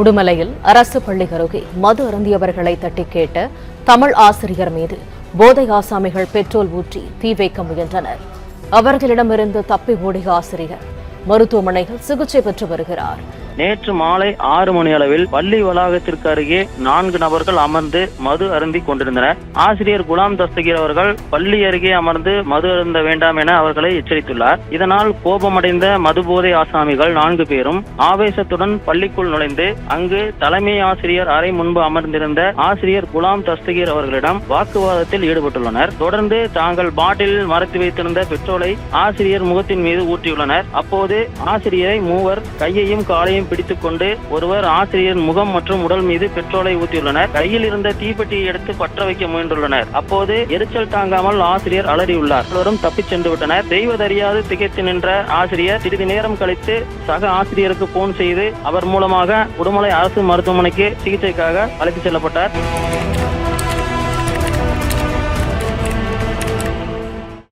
உடுமலையில் அரசு பள்ளி அருகே மது அருந்தியவர்களை தட்டி கேட்ட தமிழ் ஆசிரியர் மீது போதை ஆசாமிகள் பெட்ரோல் ஊற்றி தீ வைக்க முயன்றனர். அவர்களிடமிருந்து தப்பி ஓடிய ஆசிரியர் மருத்துவமனையில் சிகிச்சை பெற்று வருகிறார். நேற்று மாலை ஆறு மணி அளவில் பள்ளி வளாகத்திற்கு அருகே நான்கு நபர்கள் அமர்ந்து மது அருந்தி கொண்டிருந்தனர். ஆசிரியர் குலாம் தஸ்தகீர் அவர்கள் பள்ளி அருகே அமர்ந்து மது அருந்த வேண்டாம் என அவர்களை எச்சரித்துள்ளார். இதனால் கோபமடைந்த மதுபோதை ஆசாமிகள் நான்கு பேரும் ஆவேசத்துடன் பள்ளிக்குள் நுழைந்து அங்கு தலைமை ஆசிரியர் அறை முன்பு அமர்ந்திருந்த ஆசிரியர் குலாம் தஸ்தகீர் அவர்களிடம் வாக்குவாதத்தில் ஈடுபட்டுள்ளனர். தொடர்ந்து தாங்கள் பாட்டிலில் மறைத்து வைத்திருந்த பெட்ரோலை ஆசிரியர் முகத்தின் மீது ஊற்றியுள்ளனர். அப்போது ஆசிரியரை மூவர் கையையும் காலையும் பிடித்துக் கொண்டு ஒருவர் ஆசிரியர் முகம் மற்றும் உடல் மீது பெட்ரோலை ஊற்றியுள்ளனர். கையில் இருந்த தீப்பெட்டியை எடுத்து பற்ற வைக்க முயன்றுள்ளனர். அப்போது எரிச்சல் தாங்காமல் ஆசிரியர் அலறியுள்ளார். இருவரும் தப்பிச் சென்று விட்டனர். செய்வதறியாது திகைத்து நின்ற ஆசிரியர் சிறிது நேரம் கழித்து சக ஆசிரியருக்கு போன் செய்து அவர் மூலமாக உடுமலை அரசு மருத்துவமனைக்கு சிகிச்சைக்காக அழைத்துச் செல்லப்பட்டார்.